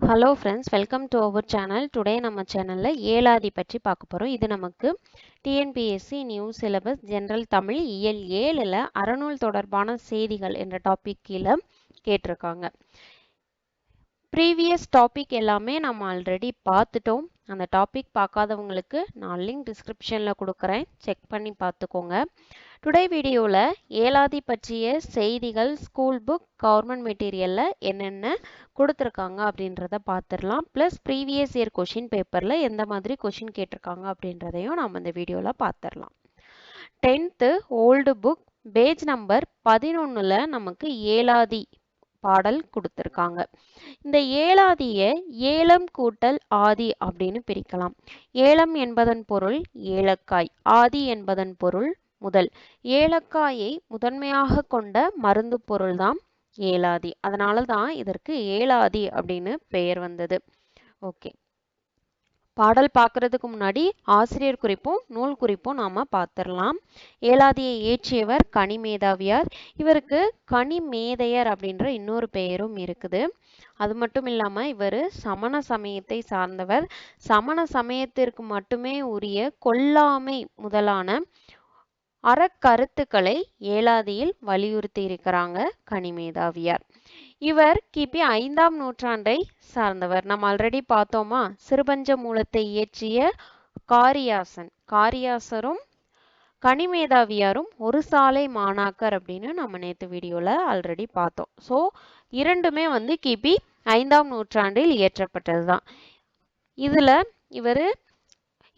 Hello friends welcome to our channel today நம்ம சேனலில் ஏழாதி பற்றி பார்க்க போகிறோம் இது நமக்கு TNPSC new syllabus general Tamil இயல் ஏழில் அறநூல் தொடர்பான செய்திகள் என்ற டாபிக் கீழே கேட்டிருக்காங்க. ப்ரீவியஸ் டாபிக் எல்லாமே நம்ம ஆல்ரெடி பார்த்துட்டோம். அந்த டாபிக் பார்க்காதவங்களுக்கு நான் லிங்க் டிஸ்கிரிப்ஷனில் கொடுக்குறேன். செக் பண்ணி பார்த்துக்கோங்க. டுடே வீடியோவில் ஏலாதி பற்றிய செய்திகள் ஸ்கூல் புக் கவர்மெண்ட் மெட்டீரியலில் என்னென்ன கொடுத்துருக்காங்க அப்படின்றத பார்த்துடலாம் ப்ளஸ் ப்ரீவியஸ் இயர் கொஷின் பேப்பரில் எந்த மாதிரி கொஷின் கேட்டிருக்காங்க அப்படின்றதையும் நம்ம இந்த வீடியோவில் பார்த்துடலாம் tenth old book page number பதினொன்றில் நமக்கு ஏலாதி பாடல் கொடுத்துருக்காங்க. இந்த ஏலாதியை ஏலம் கூட்டல் ஆதி அப்படின்னு பிரிக்கலாம். ஏலம் என்பதன் பொருள் ஏலக்காய் ஆதி என்பதன் பொருள் முதல். ஏலக்காயை முதன்மையாக கொண்ட மருந்து பொருள்தான் ஏலாதி. அதனால தான் இதற்கு ஏலாதி அப்படின்னு பெயர் வந்தது. ஓகே. பாடல் பார்க்கறதுக்கு முன்னாடி ஆசிரியர் குறிப்பும் நூல் குறிப்பும் நாம பார்த்துடலாம். ஏலாதியை இயற்றியவர் கனிமேதாவியார் இவருக்கு கனிமேதையர் அப்படின்ற இன்னொரு பெயரும் இருக்குது. அது மட்டும் இல்லாம இவர் சமண சமயத்தை சார்ந்தவர். சமண சமயத்திற்கு மட்டுமே உரிய கொல்லாமை முதலான அறக்கருத்துக்களை ஏலாதியில் வலியுறுத்தி இருக்கிறாங்க கனிமேதாவியார். இவர் கிபி ஐந்தாம் நூற்றாண்டை சார்ந்தவர். நம்ம ஆல்ரெடி பார்த்தோமா? சிறுபஞ்ச மூலத்தை இயற்றிய காரியாசன். காரியாசரும் கனிமேதாவியாரும் ஒரு சாலை மாணாக்கர் அப்படின்னு நம்ம நேற்று வீடியோவில் ஆல்ரெடி பார்த்தோம். ஸோ இரண்டுமே வந்து கிபி ஐந்தாம் நூற்றாண்டில் இயற்றப்பட்டது தான் இதில் இவர்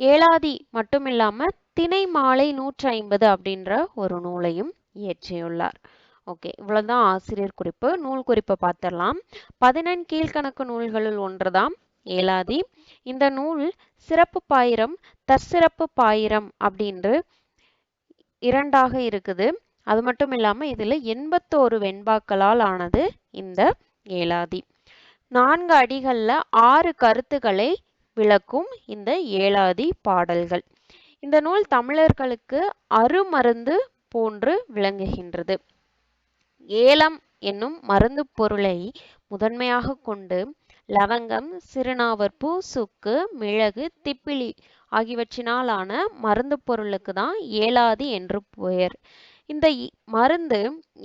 ஏலாதி மட்டும் இல்லாமல் திணை மாலை நூற்றி ஐம்பது அப்படின்ற ஒரு நூலையும் இயற்றியுள்ளார். ஓகே இவ்வளவுதான் ஆசிரியர் குறிப்பு. நூல் குறிப்பை பார்த்துடலாம். பதினெண் கீழ்கணக்கு நூல்களுள் ஒன்றுதான் ஏலாதி இந்த நூல் சிறப்பு பாயிரம் தற்சிறப்பு பாயிரம் அப்படின்று இரண்டாக இருக்குது. அது மட்டும் இல்லாம இதுல எண்பத்தோரு வெண்பாக்களால் ஆனது இந்த ஏலாதி நான்கு அடிகள்ல ஆறு கருத்துக்களை விளக்கும் இந்த ஏலாதி பாடல்கள். இந்த நூல் தமிழர்களுக்கு அருமருந்து போன்று விளங்குகின்றது. ஏலம் என்னும் மருந்து பொருளை முதன்மையாக கொண்டு லவங்கம் சிறுநாவற்பூ சுக்கு மிளகு திப்பிலி ஆகியவற்றினாலான மருந்து பொருளுக்கு தான் ஏலாதி என்று பெயர். இந்த மருந்து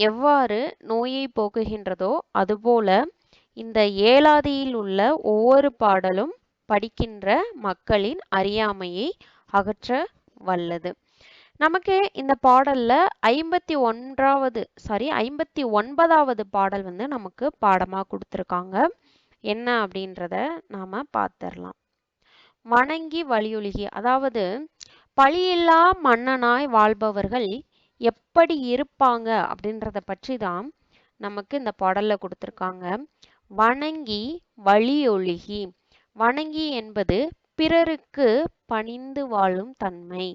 எவ்வாறு நோயை போக்குகின்றதோ அதுபோல இந்த ஏலாதியில் உள்ள ஒவ்வொரு பாடலும் படிக்கின்ற மக்களின் அறியாமையை அகற்ற வல்லது. நமக்கு இந்த பாடல்ல ஐம்பத்தி ஒன்றாவது சாரி ஐம்பத்தி ஒன்பதாவது பாடல் வந்து நமக்கு பாடமா கொடுத்துருக்காங்க. என்ன அப்படின்றத நாம பார்த்துடலாம் வணங்கி வலியொழுகி அதாவது பழியில்லா மன்னனாய் வாழ்பவர்கள் எப்படி இருப்பாங்க அப்படின்றத பற்றி தான் நமக்கு இந்த பாடல்ல கொடுத்துருக்காங்க. வணங்கி வழியொழுகி வணங்கி என்பது பிறருக்கு பணிந்து வாழும் தன்மை.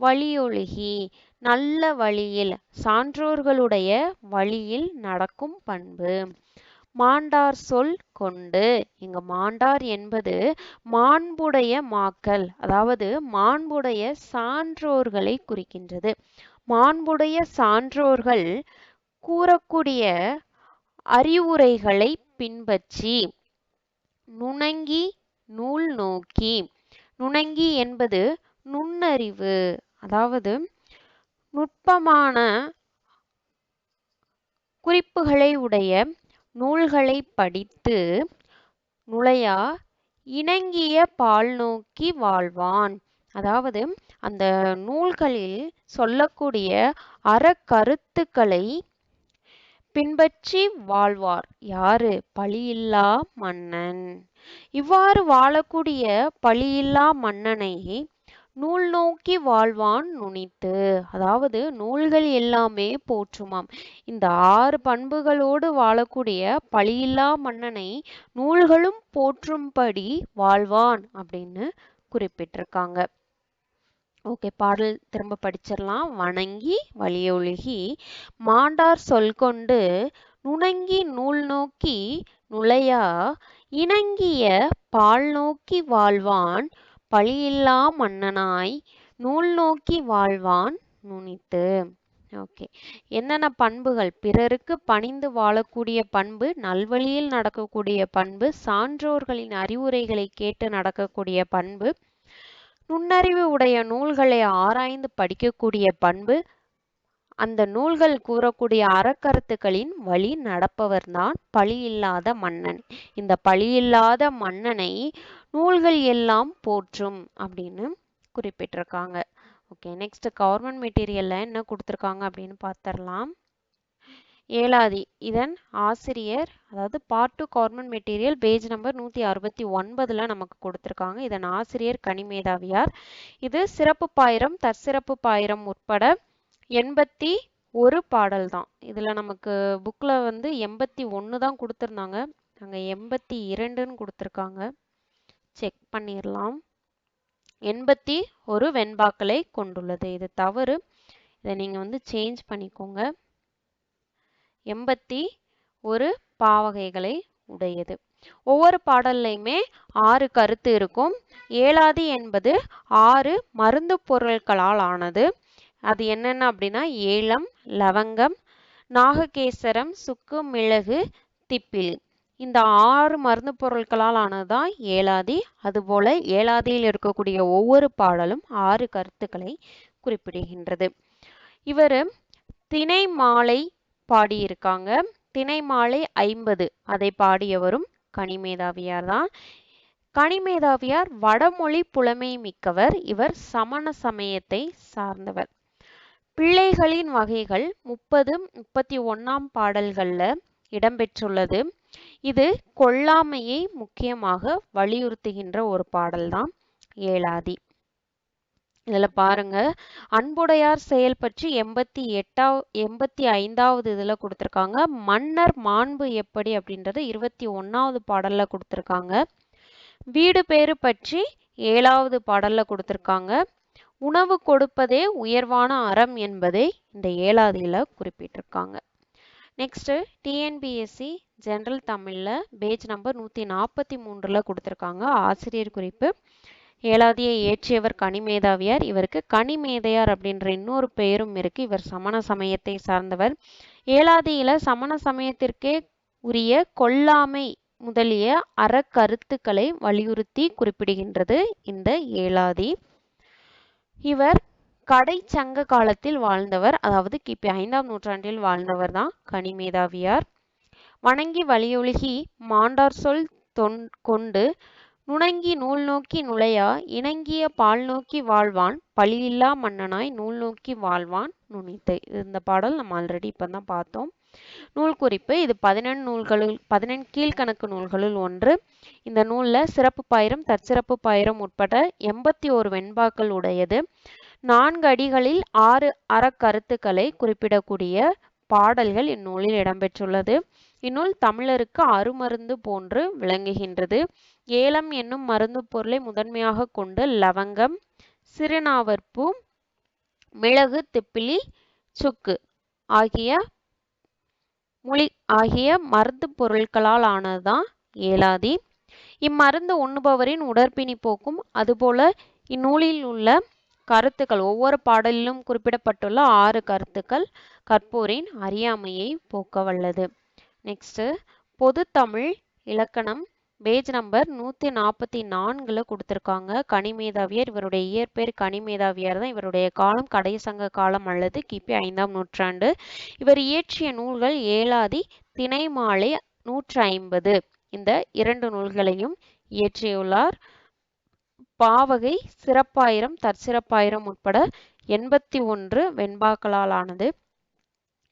வழியொழுகி நல்ல வழியில் சான்றோர்களுடைய வழியில் நடக்கும் பண்பு. மாண்டார் சொல் கொண்டு. இங்க மாண்டார் என்பது மாண்புடைய மாக்கள் அதாவது மாண்புடைய சான்றோர்களை குறிக்கின்றது. மாண்புடைய சான்றோர்கள் கூறக்கூடிய அறிவுரைகளை பின்பற்றி நுணங்கி நூல் நோக்கி. நுணங்கி என்பது நுண்ணறிவு. அதாவது நுட்பமான குறிப்புகளை உடைய நூல்களை படித்து நுழையா இணங்கிய பால் நோக்கி வாழ்வான். அதாவது அந்த நூல்களில் சொல்லக்கூடிய அறக்கருத்துக்களை பின்பற்றி வாழ்வார். யாரு? பழியில்லா மன்னன். இவ்வாறு வாழக்கூடிய பழியில்லா மன்னனை நூல் நோக்கி வாழ்வான் நுனித்து. அதாவது நூல்கள் எல்லாமே போற்றுமாம். இந்த ஆறு பண்புகளோடு வாழக்கூடிய பழியில்லா மன்னனை நூல்களும் போற்றும்படி வாழ்வான் அப்படின்னு குறிப்பிட்டிருக்காங்க. ஓகே பாடல் திரும்ப படிச்சிடலாம். வணங்கி வழியொழுகி மாண்டார் சொல் கொண்டு நுணங்கி நூல் நோக்கி நுழையா இணங்கிய பால் நோக்கி வாழ்வான் பழியில்லா மன்னனாய் நூல் நோக்கி வாழ்வான் நுனித்து. ஓகே. என்னென்ன பண்புகள்? பிறருக்கு பணிந்து வாழக்கூடிய பண்பு நல்வழியில் நடக்கக்கூடிய பண்பு சான்றோர்களின் அறிவுரைகளை கேட்டு நடக்கக்கூடிய பண்பு நுண்ணறிவு உடைய நூல்களை ஆராய்ந்து படிக்கக்கூடிய பண்பு அந்த நூல்கள் கூறக்கூடிய அறக்கருத்துக்களின் வழி நடப்பவர்தான் பழியில்லாத மன்னன். இந்த பழியில்லாத மன்னனை நூல்கள் எல்லாம் போற்றும் அப்படின்னு குறிப்பிட்டிருக்காங்க. ஓகே நெக்ஸ்ட் கவர்மெண்ட் மெட்டீரியல்ல என்ன கொடுத்துருக்காங்க அப்படின்னு பார்த்துடலாம். ஏலாதி இதன் ஆசிரியர் அதாவது part two government material page number நூற்றி அறுபத்தி ஒன்பதில் நமக்கு கொடுத்துருக்காங்க. இதன் ஆசிரியர் கனிமேதாவியார். இது சிறப்பு பாயிரம் தற்சிறப்பு பாயிரம் உட்பட எண்பத்தி ஒரு பாடல் தான் இதில் நமக்கு புக்கில் வந்து எண்பத்தி ஒன்று தான் கொடுத்துருந்தாங்க. அங்கே எண்பத்தி இரண்டுன்னு கொடுத்துருக்காங்க. செக் பண்ணிடலாம் எண்பத்தி ஒரு வெண்பாக்களை கொண்டுள்ளது. இது தவறு. இதை நீங்கள் வந்து சேஞ்ச் பண்ணிக்கோங்க. எண்பத்தி ஒரு பாவகைகளை உடையது. ஒவ்வொரு பாடல்லையுமே ஆறு கருத்து இருக்கும். ஏழாதி என்பது ஆறு மருந்து பொருட்களால் ஆனது. அது என்னென்ன அப்படின்னா ஏலம் லவங்கம் நாககேசரம் சுக்கு மிளகு திப்பில். இந்த ஆறு மருந்து பொருட்களால் ஆனதுதான் ஏலாதி. அதுபோல ஏலாதியில் இருக்கக்கூடிய ஒவ்வொரு பாடலும் ஆறு கருத்துக்களை குறிப்பிடுகின்றது. இவர் திணை மாலை பாடியிருக்காங்க. திணை மாலை ஐம்பது. அதை பாடியவரும் கனிமேதாவியார் தான் கனிமேதாவியார் வடமொழி புலமை மிக்கவர். இவர் சமண சமயத்தை சார்ந்தவர். பிள்ளைகளின் வகைகள் முப்பது முப்பத்தி ஒன்றாம் பாடல்கள்ல இடம்பெற்றுள்ளது. இது கொல்லாமையை முக்கியமாக வலியுறுத்துகின்ற ஒரு பாடல்தான் ஏழாதி. இதில் பாருங்க அன்புடையார் செயல் பற்றி எண்பத்தி எட்டாவ் எண்பத்தி ஐந்தாவது இதுல கொடுத்துருக்காங்க. மன்னர் மாண்பு எப்படி அப்படின்றது இருபத்தி ஒன்றாவது பாடல்ல கொடுத்துருக்காங்க. வீடு பேரு பற்றி ஏழாவது பாடல்ல கொடுத்துருக்காங்க. உணவு கொடுப்பதே உயர்வான அறம் என்பதை இந்த ஏழாவதியில் குறிப்பிட்டிருக்காங்க. நெக்ஸ்ட் டிஎன்பிஎஸ்சி ஜென்ரல் தமிழ்ல பேஜ் நம்பர் நூத்தி நாற்பத்தி மூன்றுல கொடுத்துருக்காங்க. ஆசிரியர் குறிப்பு. ஏழாவதியை இயற்றியவர் கனிமேதாவியார் இவருக்கு கனிமேதையார் அப்படின்ற இன்னொரு பெயரும் இருக்கு. இவர் சமண சமயத்தை சார்ந்தவர். ஏழாதியில சமண சமயத்திற்கே உரிய கொல்லாமை முதலிய அறக்கருத்துக்களை வலியுறுத்தி குறிப்பிடுகின்றது இந்த ஏழாதி இவர் கடை சங்க காலத்தில் வாழ்ந்தவர் அதாவது கிபி ஐந்தாம் நூற்றாண்டில் வாழ்ந்தவர் தான் கனிமேதாவியார் வணங்கி வலியொழுகி மாண்டார் சொல் தொன் கொண்டு நுணங்கி நூல் நோக்கி நுழையா இணங்கிய பால் நோக்கி வாழ்வான் பழியில்லா மன்னனாய் நூல் நோக்கி வாழ்வான் நுனித்து. இந்த பாடல் நம்ம ஆல்ரெடி இப்போ தான் பார்த்தோம். நூல் குறிப்பு இது பதினெண் நூல்களுள் பதினெண் கீழ்கணக்கு நூல்களுள் ஒன்று. இந்த நூலில் சிறப்பு பாயிரம் தற்சிறப்பு பாயிரம் உட்பட எண்பத்தி ஓரு வெண்பாக்கள் உடையது. நான்கு அடிகளில் ஆறு அறக்கருத்துக்களை குறிப்பிடக்கூடிய பாடல்கள் இந்நூலில் இடம்பெற்றுள்ளது. இந்நூல் தமிழருக்கு அருமருந்து போன்று விளங்குகின்றது. ஏலம் என்னும் மருந்து பொருளை முதன்மையாக கொண்டு லவங்கம் சிறுநாவற்பூ மிளகு திப்பிலி சுக்கு ஆகிய மொழி ஆகிய மருந்து பொருட்களால் ஆனதுதான் ஏலாதி. இம்மருந்து உண்ணுபவரின் உடற்பிணி போக்கும் அதுபோல இந்நூலில் உள்ள கருத்துக்கள் ஒவ்வொரு பாடலிலும் குறிப்பிடப்பட்டுள்ள ஆறு கருத்துக்கள் கற்போரின் அறியாமையை போக்க வல்லது நெக்ஸ்ட் பொது தமிழ் இலக்கணம் பேஜ் நம்பர் நூற்றி நாற்பத்தி நான்குல கொடுத்துருக்காங்க. கனிமேதாவியர் இவருடைய இயற்பெயர் கனிமேதாவியார் தான். இவருடைய காலம் கடைசங்க காலம் அல்லது கிபி ஐந்தாம் நூற்றாண்டு. இவர் இயற்றிய நூல்கள் ஏலாதி திணைமாலை நூற்றி ஐம்பது இந்த இரண்டு நூல்களையும் இயற்றியுள்ளார். பாவகை சிறப்பாயிரம் தற்சிறப்பாயிரம் உட்பட எண்பத்தி ஒன்று வெண்பாக்களால் ஆனது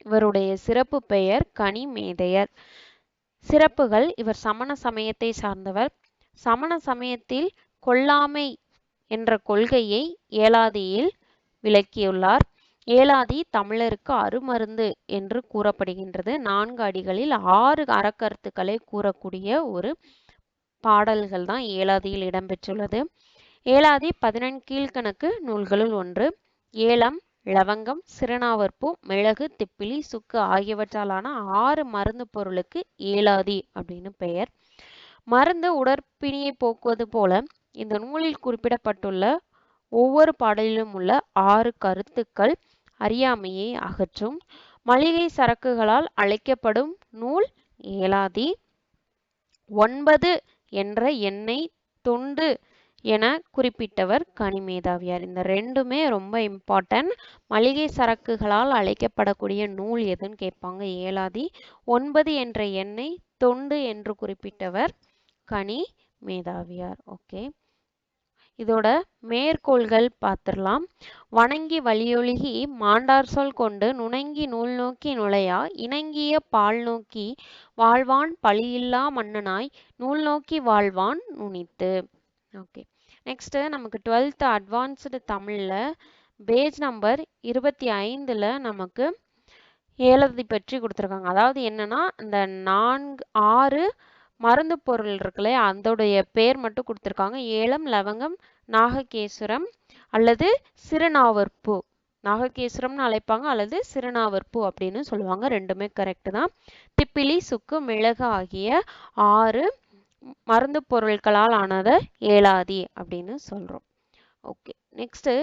இவருடைய சிறப்பு பெயர் கனிமேதையர் சிறப்புகள் இவர் சமண சமயத்தை சார்ந்தவர். சமண சமயத்தில் கொல்லாமை என்ற கொள்கையை ஏலாதியில் விளக்கியுள்ளார். ஏலாதி தமிழருக்கு அருமருந்து என்று கூறப்படுகின்றது. நான்கு அடிகளில் ஆறு அறக்கருத்துக்களை கூறக்கூடிய ஒரு பாடல்கள் தான் ஏலாதியில் இடம்பெற்றுள்ளது. ஏலாதி பதினெண் கீழ்கணக்கு நூல்களுள் ஒன்று. ஏலம் லவங்கம் சிறுநாவற்பூ மிளகு திப்பிலி சுக்கு ஆகியவற்றாலான ஆறு மருந்து பொருளுக்கு ஏலாதி அப்படின்னு பெயர். மருந்து உடற்பிணியை போக்குவது போல இந்த நூலில் குறிப்பிடப்பட்டுள்ள ஒவ்வொரு பாடலிலும் உள்ள ஆறு கருத்துக்கள் அறியாமையை அகற்றும். மளிகை சரக்குகளால் அழைக்கப்படும் நூல் ஏலாதி. ஒன்பது என்ற எண்ணை தொண்டு என குறிப்பிட்டவர் கனிமேதாவியார் இந்த ரெண்டுமே ரொம்ப இம்பார்ட்டன்ட் மளிகை சரக்குகளால் அழைக்கப்படக்கூடிய நூல் எதுன்னு கேட்பாங்க ஏலாதி. ஒன்பது என்ற எண்ணை தொண்டு என்று குறிப்பிட்டவர் கனி மேதாவியார். ஓகே. இதோட மேற்கோள்கள் பார்த்துடலாம். வணங்கி வழியொழுகி மாண்டார் சொல் கொண்டு நுணங்கி நூல் நோக்கி நுழையா இணங்கிய பால் நோக்கி வாழ்வான் பழியில்லா மன்னனாய் நூல் நோக்கி வாழ்வான் நுனித்து. ஓகே. நெக்ஸ்ட்டு நமக்கு டுவெல்த் அட்வான்ஸ்டு தமிழில் பேஜ் நம்பர் இருபத்தி ஐந்தில் நமக்கு ஏலதி பற்றி கொடுத்துருக்காங்க. அதாவது என்னன்னா இந்த நான்கு ஆறு மருந்து பொருள் இருக்குல்ல அதோடைய பேர் மட்டும் கொடுத்துருக்காங்க. ஏலம் லவங்கம் நாககேசுரம் அல்லது சிறுநாவற்பூ. நாககேசுரம்னு அழைப்பாங்க அல்லது சிறுநாவற்பூ அப்படின்னு சொல்லுவாங்க. ரெண்டுமே கரெக்டு தான். திப்பிலி சுக்கு மிளகு ஆகிய ஆறு மருந்து பொருட்களால் ஆனதை ஏலாதி அப்படின்னு சொல்கிறோம் okay next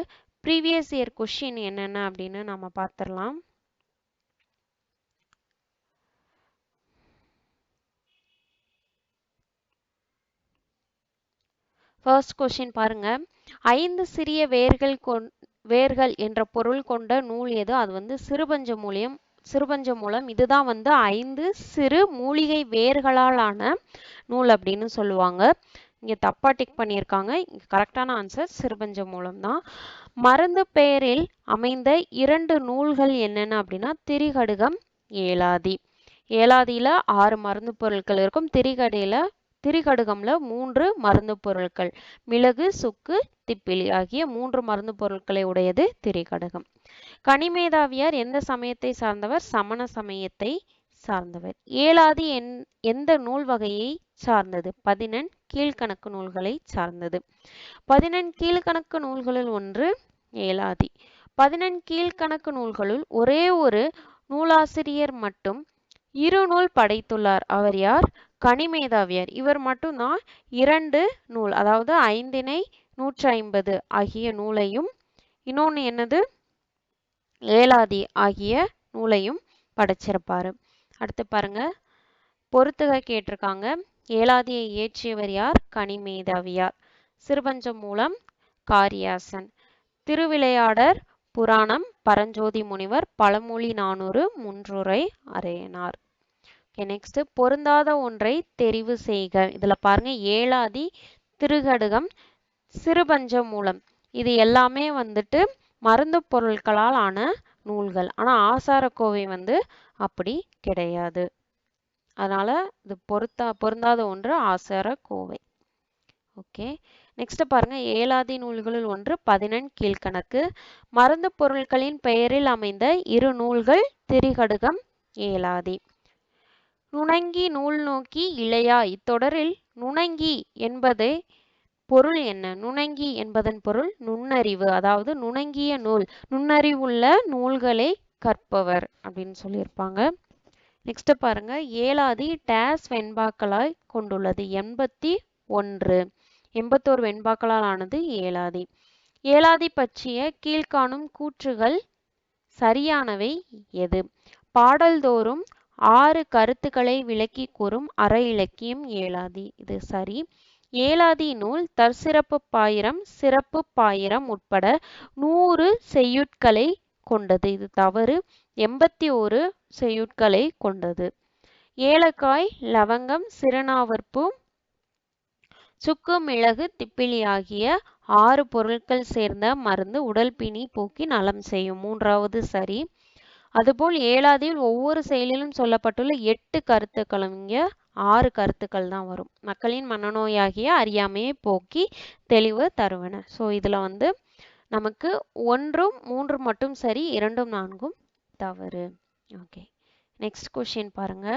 previous year question என்னென்ன அப்படின்னு நம்ம பார்த்துடலாம். ஃபர்ஸ்ட் கொஷின் பாருங்க. ஐந்து சிறிய வேர்கள் கொண் வேர்கள் என்ற பொருள் கொண்ட நூல் எது? அது வந்து சிறுபஞ்ச மூலியம் சிறுபஞ்ச மூலம் இதுதான் வந்து ஐந்து சிறு மூலிகை வேர்களால் ஆன நூல் அப்படின்னு சொல்லுவாங்க. இங்கே தப்பா டிக் பண்ணியிருக்காங்க. இங்கே கரெக்டான ஆன்சர் சிறுபஞ்ச மூலம் தான் மருந்து பெயரில் அமைந்த இரண்டு நூல்கள் என்னென்ன அப்படின்னா திரிகடுகம் ஏலாதி. ஏலாதியில் ஆறு மருந்து பொருட்கள் இருக்கும். திரிகடையில திரிகடுகம்ல மூன்று மருந்து பொருட்கள் மிளகு சுக்கு திப்பிலி ஆகிய மூன்று மருந்து பொருட்களை உடையது திரிகடுகம். கனிமேதாவியார் எந்த சமயத்தை சார்ந்தவர்? சமண சமயத்தை சார்ந்தவர். ஏழாதி என் எந்த நூல் வகையை சார்ந்தது? பதினெண் கீழ்கணக்கு நூல்களை சார்ந்தது. பதினெண் கீழ்கணக்கு நூல்களில் ஒன்று ஏலாதி பதினெண் கீழ்கணக்கு நூல்களுள் ஒரே ஒரு நூலாசிரியர் மட்டும் இரு நூல் படைத்துள்ளார். அவர் யார்? கனிமேதாவியார் இவர் மட்டும்தான் இரண்டு நூல் அதாவது ஐந்தினை நூற்றி ஐம்பது ஆகிய நூலையும் இன்னொன்று என்னது? ஏலாதி ஆகிய நூலையும் படைச்சிருப்பாரு. அடுத்து பாருங்க. பொறுத்துக கேட்டிருக்காங்க. ஏலாதியை இயற்றியவர் யார்? கனிமேதாவியார் சிறுபஞ்சம் மூலம் காரியாசன். திருவிளையாடர் புராணம் பரஞ்சோதி முனிவர் பழமொழி நானூறு முன்றுரை அறையனார். ஓகே நெக்ஸ்ட் பொருந்தாத ஒன்றை தெரிவு செய்க. இதுல பாருங்க ஏழாதி திருகடுகம் சிறுபஞ்ச மூலம். இது எல்லாமே வந்துட்டு மருந்து பொருட்களால் ஆன நூல்கள். ஆனா ஆசாரக்கோவை வந்து அப்படி கிடையாது. அதனால இது பொருத்தா பொருந்தாத ஒன்று ஆசார கோவை ஓகே நெக்ஸ்ட் பாருங்க ஏழாதி நூல்களில் ஒன்று பதினெண் கீழ்கணக்கு. மருந்து பொருட்களின் பெயரில் அமைந்த இரு நூல்கள் திரிகடுகம் ஏலாதி நுணங்கி நூல் நோக்கி இளையா. இத்தொடரில் நுணங்கி என்பது பொருள் என்ன? நுணங்கி என்பதன் பொருள் நுண்ணறிவு. அதாவது நுணங்கிய நூல். நுண்ணறிவுள்ள நூல்களை கற்பவர் அப்படின்னு சொல்லியிருப்பாங்க. நெக்ஸ்ட் பாருங்க. ஏழாதி டேஸ் வெண்பாக்களாய் கொண்டுள்ளது. எண்பத்தி ஒன்று. எண்பத்தோரு வெண்பாக்களால் ஆனது ஏழாதி. ஏழாதி பற்றிய கீழ்காணும் கூற்றுகள் சரியானவை எது? பாடல்தோறும் ஆறு கருத்துக்களை விளக்கி கூறும் அற இலக்கியம் ஏலாதி இது சரி. ஏலாதி நூல் தற்சிறப்பு பாயிரம் சிறப்பு பாயிரம் உட்பட நூறு செய்யுட்களை கொண்டது. இது தவறு. எண்பத்தி ஒரு செய்யுட்களை கொண்டது. ஏலக்காய் லவங்கம் சிறுநாவற்பூ சுக்கு மிளகு திப்பிலி ஆகிய ஆறு பொருட்கள் சேர்ந்த மருந்து உடல் பிணி போக்கி நலம் செய்யும். மூன்றாவது சரி. அதுபோல் ஏழாதியில் ஒவ்வொரு செயலிலும் சொல்லப்பட்டுள்ள எட்டு கருத்துக்களும் இங்க ஆறு கருத்துக்கள் தான் வரும். மக்களின் மனநோயாகிய அறியாமையை போக்கி தெளிவு தருவன. ஸோ இதுல வந்து நமக்கு ஒன்றும் மூன்று மட்டும் சரி இரண்டும் நான்கும் தவறு. ஓகே நெக்ஸ்ட் கொஷின் பாருங்க.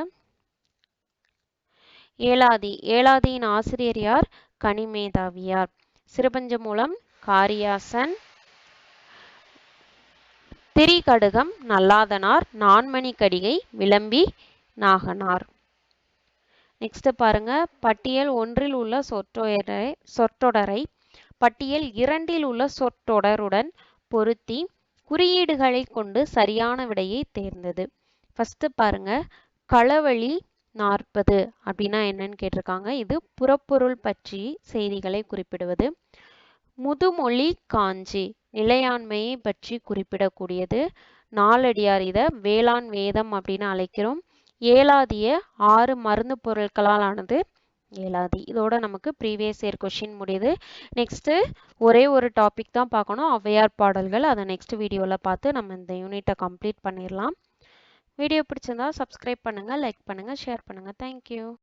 ஏலாதி ஏலாதியின் ஆசிரியர் யார்? கனிமேதாவியார் சிறுபஞ்ச மூலம் காரியாசன் திரிகடுகம் நல்லாதனார் நான்மணி கடிகை விளம்பி நாகனார். நெக்ஸ்ட் பாருங்க. பட்டியல் ஒன்றில் உள்ள சொற்றொடரை சொற்றொடரை பட்டியல் இரண்டில் உள்ள சொற்றொடருடன் பொருத்தி குறியீடுகளை கொண்டு சரியான விடையை தேர்ந்தது. ஃபர்ஸ்ட் பாருங்க. களவழி நாற்பது அப்படின்னா என்னன்னு கேட்டிருக்காங்க. இது புறப்பொருள் பற்றி செய்திகளை குறிப்பிடுவது. முதுமொழி காஞ்சி நிலையாண்மையை பற்றி குறிப்பிடக்கூடியது. நாலடியார் இதை வேளாண் வேதம் அப்படின்னு அழைக்கிறோம். ஏலாதிய ஆறு மருந்து பொருட்களால் ஆனது ஏலாதி இதோட நமக்கு ப்ரீவியஸ் இயர் கொஷின் முடியுது. நெக்ஸ்ட்டு ஒரே ஒரு டாபிக் தான் பார்க்கணும். ஔவையார் பாடல்கள். அதை நெக்ஸ்ட் வீடியோவில் பார்த்து நம்ம இந்த யூனிட்டை கம்ப்ளீட் பண்ணிடலாம். வீடியோ பிடிச்சிருந்தா சப்ஸ்கிரைப் பண்ணுங்கள் லைக் பண்ணுங்கள் ஷேர் பண்ணுங்கள் தேங்க்யூ